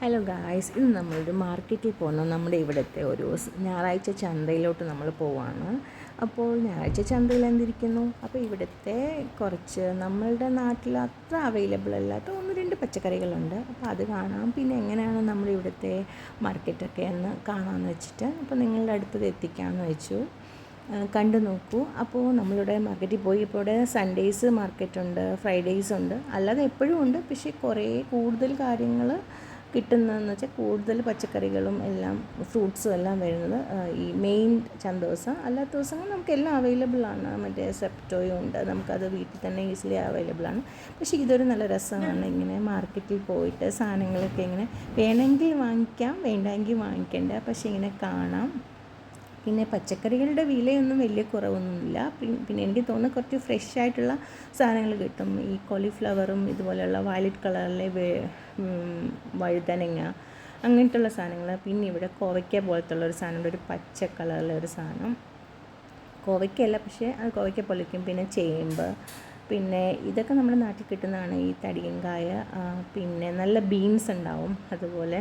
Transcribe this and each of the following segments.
Hello guys ഇന്ന് നമ്മളൊരു മാർക്കറ്റിൽ പോകുന്നു നമ്മുടെ ഇവിടുത്തെ ഒരു ഞായറാഴ്ച ചന്തയിലോട്ട് നമ്മൾ പോവാണ്. അപ്പോൾ ഞായറാഴ്ച ചന്തയിൽ എന്തിരിക്കുന്നു? അപ്പോൾ ഇവിടുത്തെ കുറച്ച് നമ്മളുടെ നാട്ടിൽ അത്ര അവൈലബിൾ അല്ലാത്ത ഒന്ന് രണ്ട് പച്ചക്കറികളുണ്ട്. അപ്പോൾ അത് കാണാം. പിന്നെ എങ്ങനെയാണ് നമ്മുടെ ഇവിടുത്തെ മാർക്കറ്റൊക്കെ എന്ന് കാണാമെന്ന് വെച്ചിട്ട് അപ്പോൾ നിങ്ങളുടെ അടുത്തത് എത്തിക്കാമെന്ന് വെച്ചു. കണ്ടു നോക്കൂ. അപ്പോൾ നമ്മളിവിടെ മാർക്കറ്റിൽ പോയി ഇപ്പോൾ ഇവിടെ സൺഡേയ്സ് മാർക്കറ്റുണ്ട് ഫ്രൈഡേയ്സ് ഉണ്ട്. അല്ലാതെ എപ്പോഴും ഉണ്ട്. പക്ഷേ കുറേ കൂടുതൽ കാര്യങ്ങൾ കിട്ടുന്നതെന്ന് വെച്ചാൽ കൂടുതൽ പച്ചക്കറികളും എല്ലാം ഫ്രൂട്ട്സും എല്ലാം വരുന്നത് ഈ മെയിൻ ചന്ത ദിവസം അല്ലാത്ത ദിവസങ്ങൾ നമുക്ക് എല്ലാം അവൈലബിൾ ആണ്. മറ്റേ സെപ്റ്റോയും ഉണ്ട്. നമുക്കത് വീട്ടിൽ തന്നെ ഈസിലി അവൈലബിൾ ആണ്. പക്ഷേ ഇതൊരു നല്ല രസമാണ്. ഇങ്ങനെ മാർക്കറ്റിൽ പോയിട്ട് സാധനങ്ങളൊക്കെ ഇങ്ങനെ വേണമെങ്കിൽ വാങ്ങിക്കാം വേണ്ടെങ്കിൽ വാങ്ങിക്കേണ്ട. പക്ഷേ ഇങ്ങനെ കാണാം. പിന്നെ പച്ചക്കറികളുടെ വിലയൊന്നും വലിയ കുറവൊന്നുമില്ല. പിന്നെ എനിക്ക് തോന്നുന്നു കുറച്ച് ഫ്രഷ് ആയിട്ടുള്ള സാധനങ്ങൾ കിട്ടും. ഈ കോളിഫ്ലവറും ഇതുപോലെയുള്ള വയലറ്റ് കളറിലെ വഴുതനങ്ങ അങ്ങനത്തുള്ള സാധനങ്ങൾ. പിന്നെ ഇവിടെ കോവയ്ക്ക പോലത്തുള്ള ഒരു സാധനം ഒരു പച്ച കളറിലെ ഒരു സാധനം. കോവയ്ക്കല്ല പക്ഷേ അത് കോവയ്ക്ക പൊളിക്കും പിന്നെ ചേമ്പ്. പിന്നെ ഇതൊക്കെ നമ്മുടെ നാട്ടിൽ കിട്ടുന്നതാണ് ഈ തടിയങ്കായ പിന്നെ നല്ല ബീൻസ് ഉണ്ടാവും. അതുപോലെ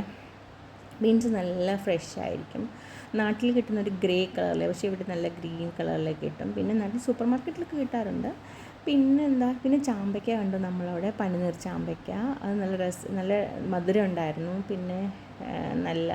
ബീൻസ് നല്ല ഫ്രഷ് ആയിരിക്കും. നാട്ടിൽ കിട്ടുന്ന ഒരു ഗ്രേ കളറിൽ പക്ഷേ ഇവിടെ നല്ല ഗ്രീൻ കളറിലേക്ക് കിട്ടും. പിന്നെ നല്ല സൂപ്പർ മാർക്കറ്റിലൊക്കെ കിട്ടാറുണ്ട്. പിന്നെ എന്താ പിന്നെ ചാമ്പയ്ക്ക കണ്ടു നമ്മളവിടെ പനിനീർ ചാമ്പയ്ക്ക. അത് നല്ല രസ നല്ല മധുരം ഉണ്ടായിരുന്നു. പിന്നെ നല്ല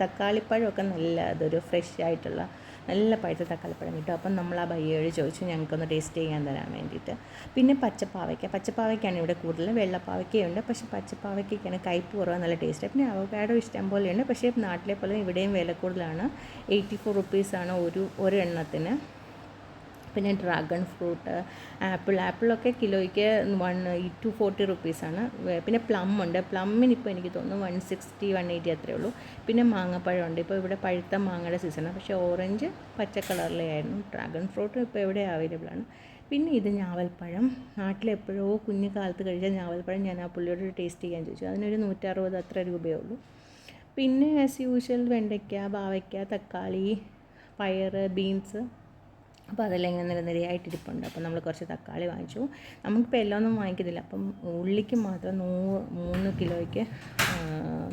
തക്കാളിപ്പഴമൊക്കെ നല്ല അതൊരു ഫ്രഷ് ആയിട്ടുള്ള നല്ല പഴുത്ത തക്കാളിപ്പഴം കിട്ടും. അപ്പം നമ്മൾ ആ ബയ്യോട് ചോദിച്ചു ഞങ്ങൾക്കൊന്ന് ടേസ്റ്റ് ചെയ്യാൻ തരാൻ വേണ്ടിയിട്ട്. പിന്നെ പച്ചപ്പാവയ്ക്ക. പച്ചപ്പാവയ്ക്കാണ് ഇവിടെ കൂടുതൽ വെള്ളപ്പാവയ്ക്കയുണ്ട്. പക്ഷേ പച്ചപ്പാവയ്ക്കാണ് കയ്പ്പ് കുറവ് നല്ല ടേസ്റ്റ് പിന്നെ അവക്കാഡോ ഇഷ്ടം പോലെയുണ്ട്. പക്ഷേ നാട്ടിലെ പോലെ ഇവിടെയും വില കൂടുതലാണ്. എയ്റ്റി ഫോർ റുപ്പീസാണ് ഒരു ഒരെണ്ണത്തിന്. പിന്നെ ഡ്രാഗൺ ഫ്രൂട്ട് ആപ്പിൾ. ആപ്പിളൊക്കെ കിലോയ്ക്ക് വൺ ടു ഫോർട്ടി റുപ്പീസാണ്. പിന്നെ പ്ലം ഉണ്ട്. പ്ലമ്മിന് ഇപ്പോൾ എനിക്ക് തോന്നുന്നു വൺ സിക്സ്റ്റി വൺ എയ്റ്റി അത്രേ ഉള്ളൂ. പിന്നെ മാങ്ങപ്പഴം ഉണ്ട്. ഇപ്പോൾ ഇവിടെ പഴുത്ത മാങ്ങയുടെ സീസണാണ് പക്ഷേ ഓറഞ്ച് പച്ച കളറിലേ ആയിരുന്നു ഡ്രാഗൺ ഫ്രൂട്ട് ഇപ്പോൾ ഇവിടെ അവൈലബിൾ ആണ് പിന്നെ ഇത് ഞാവൽപ്പഴം. നാട്ടിലെപ്പോഴോ കുഞ്ഞു കാലത്ത് കഴിച്ച ഞാവൽപ്പഴം ഞാൻ ആ പുള്ളിയോട് ടേസ്റ്റ് ചെയ്യാൻ ചോദിച്ചു. അതിനൊരു നൂറ്ററുപത് അത്ര രൂപയേ ഉള്ളൂ. പിന്നെ ആസ് യൂഷ്വൽ വെണ്ടയ്ക്ക പാവയ്ക്ക തക്കാളി പയർ ബീൻസ് അപ്പോൾ അതെല്ലാം ഇങ്ങനെ നിരനിരയായിട്ട് ഇരിപ്പുണ്ട്. അപ്പോൾ നമ്മൾ കുറച്ച് തക്കാളി വാങ്ങിച്ചു. നമുക്കിപ്പോൾ എല്ലാം ഒന്നും വാങ്ങിക്കുന്നില്ല. അപ്പം ഉള്ളിക്ക് മാത്രം നൂറ് മൂന്ന് കിലോയ്ക്ക്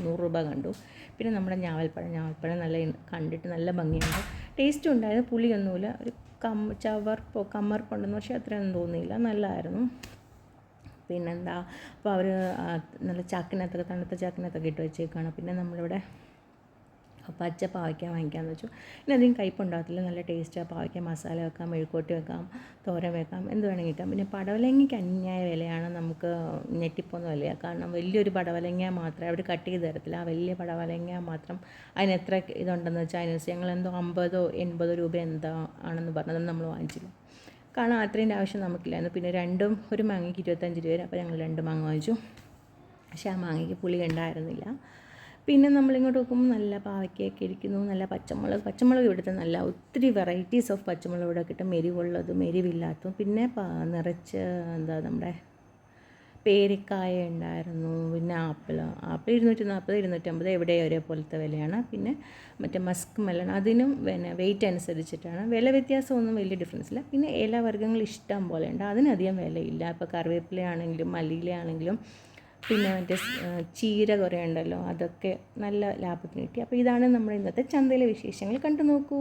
നൂറ് രൂപ കണ്ടു. പിന്നെ നമ്മുടെ ഞാവൽപ്പഴം. ഞാവൽപ്പഴം നല്ല കണ്ടിട്ട് നല്ല ഭംഗിയുണ്ട്. ടേസ്റ്റും ഉണ്ടായത് പുളിയൊന്നുമില്ല. ഒരു കം ചവർപ്പോ കമ്മർപ്പുണ്ടെന്ന് പക്ഷേ അത്രയൊന്നും തോന്നിയില്ല. നല്ലതായിരുന്നു പിന്നെന്താ? അപ്പോൾ അവർ നല്ല ചാക്കിനകത്തൊക്കെ തണുത്ത ചാക്കിനകത്തൊക്കെ ഇട്ട് വെച്ചേക്കാണ്. പിന്നെ നമ്മളിവിടെ പച്ച പാവയ്ക്ക വാങ്ങിക്കാമെന്ന് വെച്ചു. പിന്നെ അധികം കയ്പുണ്ടാകത്തില്ല നല്ല ടേസ്റ്റാണ് പാവയ്ക്ക മസാല വെക്കാം മെഴുക്കോട്ടി വെക്കാം തോരൻ വെക്കാം എന്ത് വേണമെങ്കിൽ കിട്ടാം പിന്നെ പടവലങ്ങയ്ക്ക് അന്യായ വിലയാണ് നമുക്ക് ഞെട്ടിപ്പോന്ന വിലയാണ് കാരണം വലിയൊരു പടവലങ്ങ മാത്രമേ അവിടെ കട്ട് ചെയ്ത് തരത്തില്ല. ആ വലിയ പടവലങ്ങ മാത്രം അതിന് എത്ര ഇതുണ്ടെന്ന് വെച്ചാൽ അതിനനുസരിച്ച് ഞങ്ങൾ എന്തോ അമ്പതോ എൺപതോ രൂപ എന്താ ആണെന്ന് പറഞ്ഞത് നമ്മൾ വാങ്ങിച്ചില്ല കാരണം അത്രയും ആവശ്യം നമുക്കില്ലായിരുന്നു. പിന്നെ രണ്ടും ഒരു മാങ്ങയ്ക്ക് ഇരുപത്തഞ്ച് രൂപ അപ്പോൾ ഞങ്ങൾ രണ്ട് മാങ്ങ വാങ്ങിച്ചു. പക്ഷേ ആ മാങ്ങയ്ക്ക് പുളി ഉണ്ടായിരുന്നില്ല. പിന്നെ നമ്മളിങ്ങോട്ട് നോക്കുമ്പോൾ നല്ല പാവയ്ക്കൊക്കെ ഇരിക്കുന്നു നല്ല പച്ചമുളക് പച്ചമുളക് ഇവിടുത്തെ നല്ല ഒത്തിരി വെറൈറ്റീസ് ഓഫ് പച്ചമുളക് ഇവിടെ കിട്ടും. എരിവുള്ളതും എരിവില്ലാത്തതും പിന്നെ നിറച്ച് എന്താ നമ്മുടെ പേരിക്കായ ഉണ്ടായിരുന്നു. പിന്നെ ആപ്പിൾ ആപ്പിൾ ഇരുന്നൂറ്റി നാൽപ്പത് ഇരുന്നൂറ്റമ്പത് എവിടെ ഒരേപോലത്തെ വിലയാണ്. പിന്നെ മറ്റേ മസ്ക് മെലൺ അതിനും പിന്നെ വെയിറ്റ് അനുസരിച്ചിട്ടാണ്. വില വ്യത്യാസമൊന്നും വലിയ ഡിഫറൻസ് ഇല്ല. പിന്നെ ഇലവർഗങ്ങൾ ഇഷ്ടം പോലെ ഉണ്ട്. അതിനധികം വിലയില്ല. ഇപ്പോൾ കറിവേപ്പിലയാണെങ്കിലും മല്ലിയിലയാണെങ്കിലും പിന്നെ മറ്റേ ചീര കുറേ ഉണ്ടല്ലോ അതൊക്കെ നല്ല ലാഭത്തിന് കിട്ടി. അപ്പോൾ ഇതാണ് നമ്മുടെ ഇന്നത്തെ ചന്തയിലെ വിശേഷങ്ങൾ. കണ്ടു നോക്കൂ.